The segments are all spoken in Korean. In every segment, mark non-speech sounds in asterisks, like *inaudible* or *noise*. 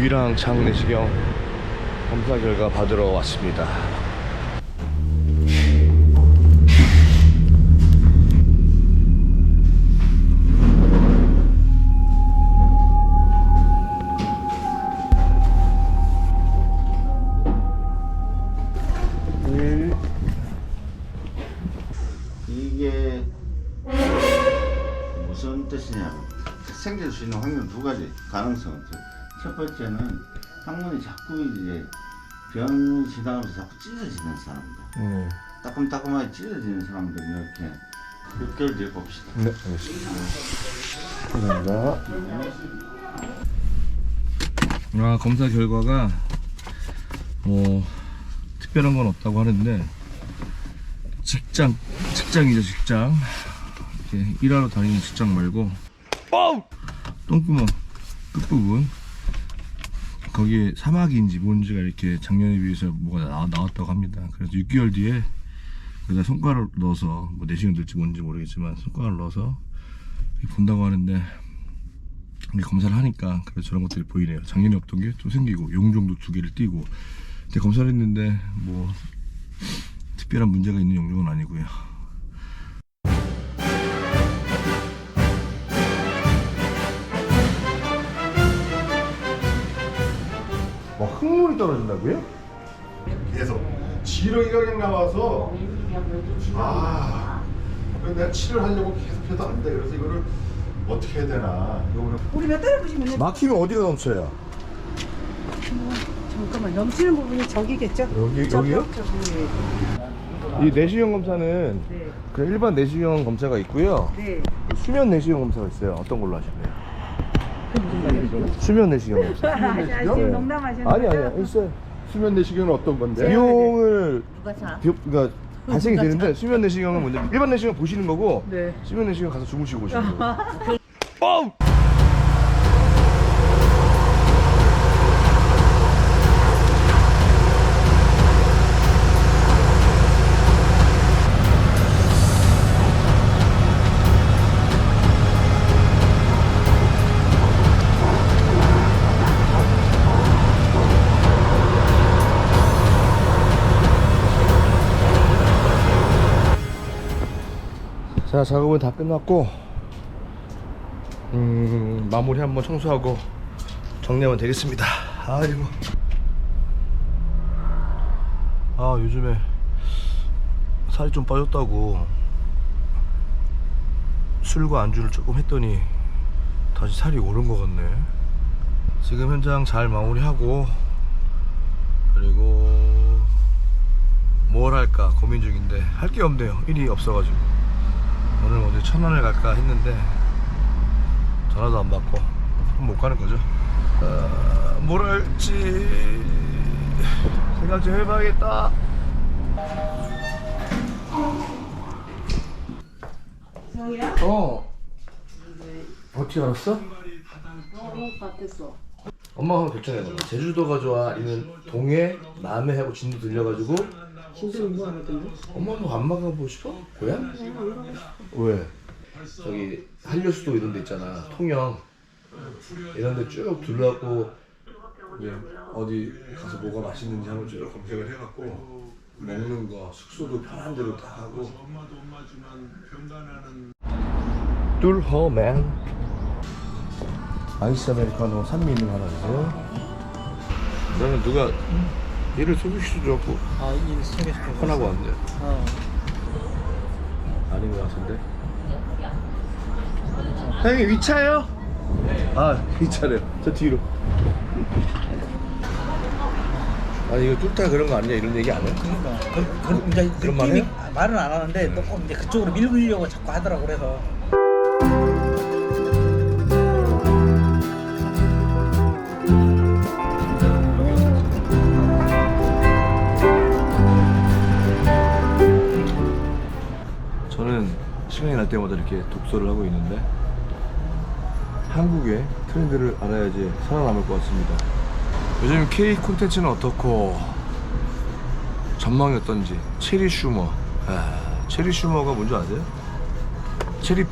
위랑창 내시경 검사 결과 받으러 왔습니다. 이게 무슨 뜻이냐면 생길 수 있는 확률 두 가지 있어요. 첫 번째는 항문이 자꾸 이제 병 지나가면서 자꾸 찢어지는 사람들 네, 따끔따끔하게 찢어지는 사람들 이렇게 6개월 뒤에 봅시다. 네 알겠습니다. 감사합니다. 아, 검사 결과가 뭐 특별한 건 없다고 하는데 직장 직장이죠 직장 이렇게 일하러 다니는 직장 말고 똥구멍 끝부분 거기에 사막인지 뭔지가 이렇게 작년에 비해서 뭐가 나, 나왔다고 합니다 그래서 6개월 뒤에 그다 손가락을 넣어서 뭐 내시경 될지 뭔지 모르겠지만 손가락을 넣어서 본다고 하는데 검사를 하니까 그래서 저런 것들이 보이네요. 작년에 없던 게또 생기고 용종도 두 개를 띄고 근데 검사를 했는데 뭐 특별한 문제가 있는 용종은 아니고요. 뭐 흙물이 떨어진다고요? 계속 지렁이가 그냥 나와서 아 그래서 내가 치료를 하려고 계속 해도 안 돼. 그래서 이거를 어떻게 해야 되나. 이거는 우리 몇 달을 보시면 돼. 막히면 어디가 넘쳐요? 잠깐만 넘치는 부분이 저기겠죠? 여기- 저기, 여기요? 저기. 이 내시경 검사는 네. 그냥 일반 내시경 검사가 있고요. 네. 수면 내시경 검사가 있어요. 어떤 걸로 하실래요? 수면 내시경 검사. 아, 아, 지금 농담하시는 아니 거죠? 아니 있어요. 수면 내시경은 어떤 건데? 비용을 누가 사? 비, 그러니까 발생이 되는데 수면 내시경은 먼저 일반 내시경 보시는 거고 네. 수면 내시경 가서 주무시고 오시는 거예요. *laughs* 어! 자 작업은 다 끝났고 음 마무리 한번 청소하고 정리하면 되겠습니다. 아이고. 아 요즘에 살이 좀 빠졌다고 술과 안주를 조금 했더니 다시 살이 오른 것 같네. 지금 현장 잘 마무리하고 그리고 뭘 할까 고민 중인데 할 게 없네요. 일이 없어가지고 오늘 어디 천안을 갈까 했는데 전화도 안 받고 못 가는 거죠. 어, 뭘 할지 생각 좀 해봐야겠다. 성이야? 어. 어떻게 알았어? 어, 바뀌었어. 엄마가 결정해봐. 제주도가 좋아? 아니면 동해, 남해 하고 진도 들려가지고 진짜 뭐 하거든요? 엄마도 안 막아보고 싶어? 고향? 왜? 저기 한류수도 이런 데 있잖아 통영 이런 데 쭉 둘러갖고 이제 어디 가서 뭐가 맛있는지 한번 쭉 검색을 해갖고 먹는 거 숙소도 편한 대로 다 하고 뚫허맨 아이스 아메리카노 산미 있는 거 하나 주세요 나는 누가 일을 소개시켜줘갖고 아, 일 소개시켜. 편하고 왔는데 어. 아닌 것 같은데. 형님 위차요? 아 위차래요. 저 뒤로. 아니 이거 뚫다 그런 거 아니야 이런 얘기 안 해? 그러니까. 그, 그, 이제 그런 말 느낌이 해요? 말은 안 하는데 조금 이제 그쪽으로 밀으려고 자꾸 하더라고 그래서. 때마다 이렇게 독서를 하고 있는데 한국의 트렌드를 알아야지 살아남을 것 같습니다. 요즘 K 콘텐츠는 어떻고 전망이 어떤지 체리 슈머. 아, 체리 슈머가 뭔지 아세요? 체리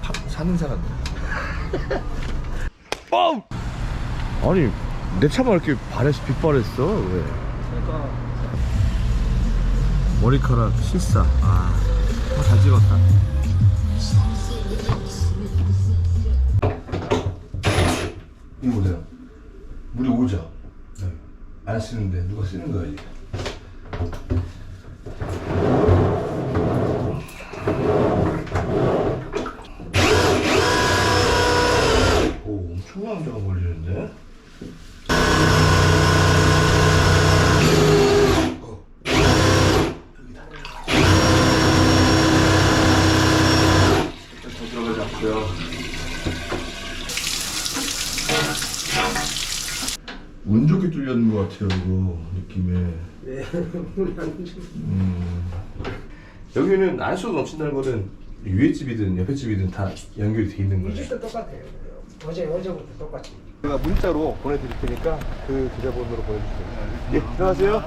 파, 사는 사람. *laughs* 뻥! 아니 내 차만 이렇게 발에서 빛발했어 왜? 그러니까 머리카락 실사 아잘 찍었다 이거 보세요. 물이 오죠? 안 쓰는데 누가 쓰는 거야 이게? 오 엄청난 데가 걸리는데? 더 들어가지 않고요. 운 좋게 뚫렸는 것 같아요, 이거 느낌에. 음. 여기는 안수로 넘친다는 거는 위에 집이든 옆에 집이든 다 연결이 돼 있는 거예요. 집도 똑같아요. 어제 어제부터 똑같이. 제가 문자로 보내드릴 테니까 그 계좌번호로 보내주세요. 예, 들어가세요.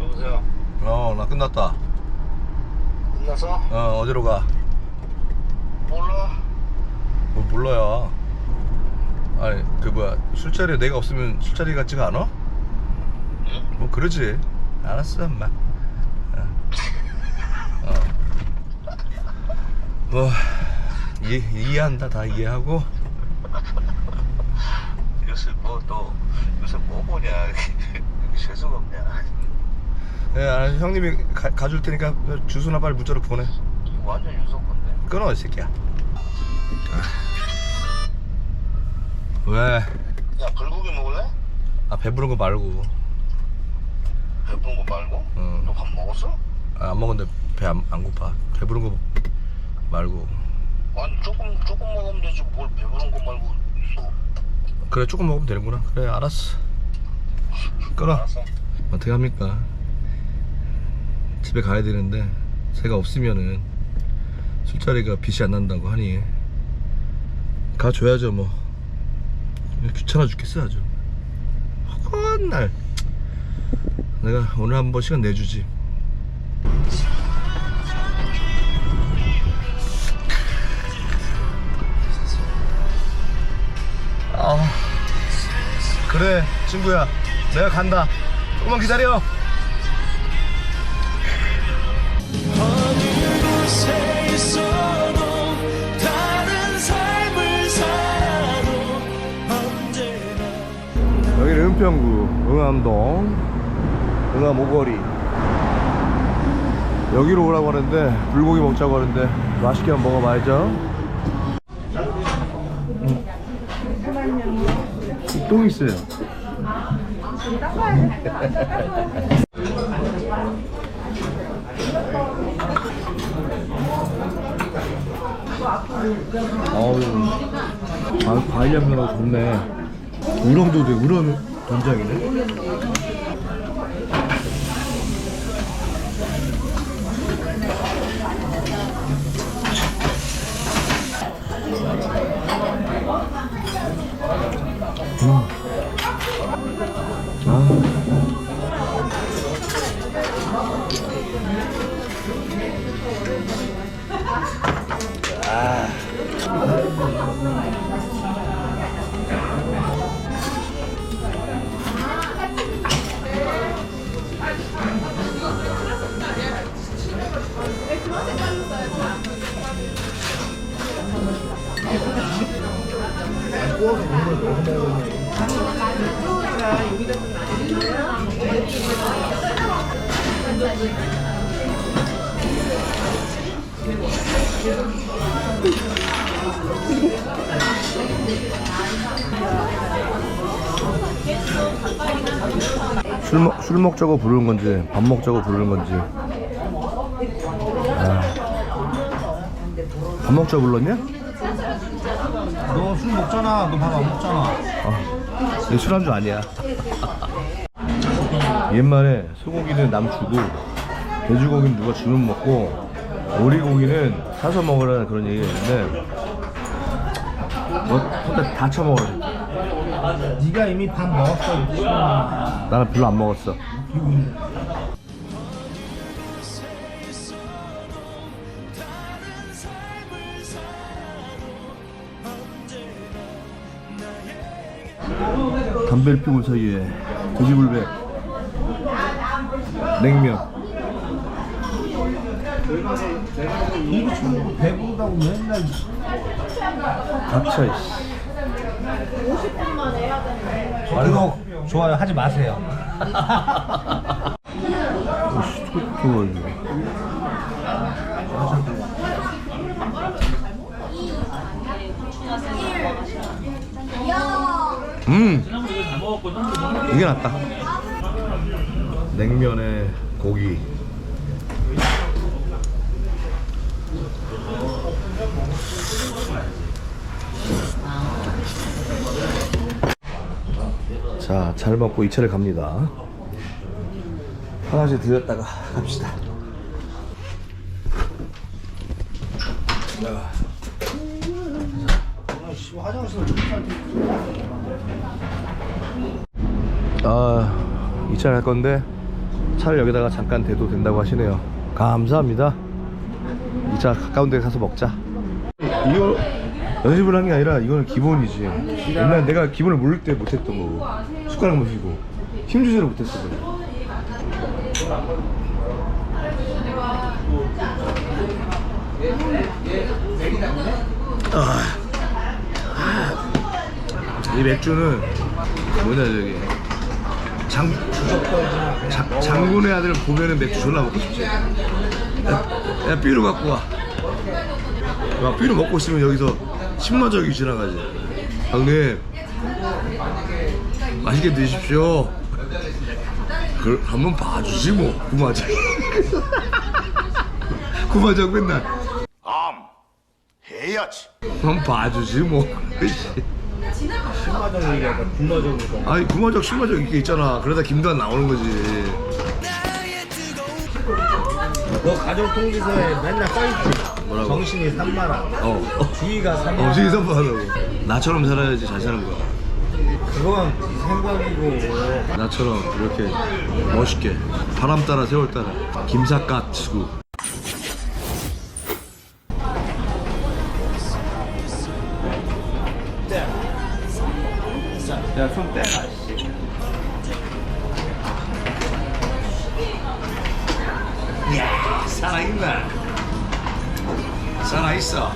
여보세요. 어, 나 끝났다. 끝났어? 어, 어디로 가? 몰라. 뭐 몰라요. 아니 그 뭐야 술자리에 내가 없으면 술자리 같지가 않아? 뭐 그러지. 알았어 엄마. 어. 어. 뭐 이해, 이해한다 다 이해하고 요새 뭐 또 요새 뭐 보냐. *laughs* 재수가 없냐. 예, 아, 형님이 가, 가줄 테니까 주소나 빨리 문자로 보내. 완전 유석 건데. 끊어 이 새끼야. 아. 왜? 야 불고기 먹을래? 아 배부른 거 말고. 배부른 거 말고? 응. 너밥 먹었어? 아, 안 먹었는데 배안 안 고파. 배부른 거 말고. 아니 조금 조금 먹으면 되지 뭘 배부른 거 말고 있어. 그래 조금 먹으면 되는구나 그래 알았어 끊어 알았어. 어떻게 합니까 집에 가야 되는데 제가 없으면은 술자리가 빛이 안 난다고 하니 가줘야죠 뭐 귀찮아 죽겠어 아주. 허건 날. 내가 오늘 한번 시간 내주지. 아 그래 친구야. 내가 간다. 조금만 기다려 은평구 응암동 응암 오거리. 여기로 오라고 하는데 불고기 먹자고 하는데 맛있게 한번 먹어봐야죠. 똥 있어요. *laughs* 어우 아, 과일 향나고 좋네. 우렁도 돼 우렁 된장이네 술, 먹, 술 먹자고 부르는 건지 밥 먹자고 부르는 건지 아. 밥 먹자고 불렀냐? 너 술 먹잖아. 너 밥 안 먹잖아. 아, 이거 술안주 아니야 옛말에 소고기는 남 주고 돼지고기는 누가 주면 먹고 오리고기는 사서 먹으라는 그런 얘기가 있는데 너 혼자 다 처먹어 네가 이미 밥 먹었어. 나는 별로 안 먹었어. 담배를 피우는 사이에 돼지불백 냉면. 이거 배부르다고 맨날 닥쳐 이씨. 말로 좋아요. 하지 마세요. 음 이게 낫다. 냉면에 고기 자 잘 먹고 2차를 갑니다 화장실 들렸다가 갑시다 아, 2차 갈 건데 차를 여기다가 잠깐 대도 된다고 하시네요. 감사합니다. 2차 가까운 데 가서 먹자. 이거 연습을 한 게 아니라 이거는 기본이지. 옛날 내가 기본을 모를 때 못했던 거고 숟가락 못 휘고 힘 조절을 못했어. 그래. 이 맥주는 뭐냐 저기 장, 장 장군의 아들 보면은 맥주 졸라 먹고 싶지. 야, 야 삐루 갖고 와. 야 삐루 먹고 있으면 여기서 신마적이 지나가지. 형님 맛있게 드십시오. 그 한번 봐주지 뭐 구마적. *laughs* 구마적 맨날 암 해야지. 한번 봐주지 뭐. 신마적 얘기하다 군마적으로. 아니 구마적 신마적 이게 있잖아. 그러다 김도환 나오는 거지. 너 가족 통지서에 맨날 써있지. 뭐라고? 정신이 산만하. 어. 어. 주의가 산만하. 엄청 선포하라고 나처럼 살아야지 잘 사는 거야 그건 네 생각이고. 나처럼 이렇게 멋있게 바람 따라 세월 따라 김삿갓 치고 야 손 떼라 살아 있어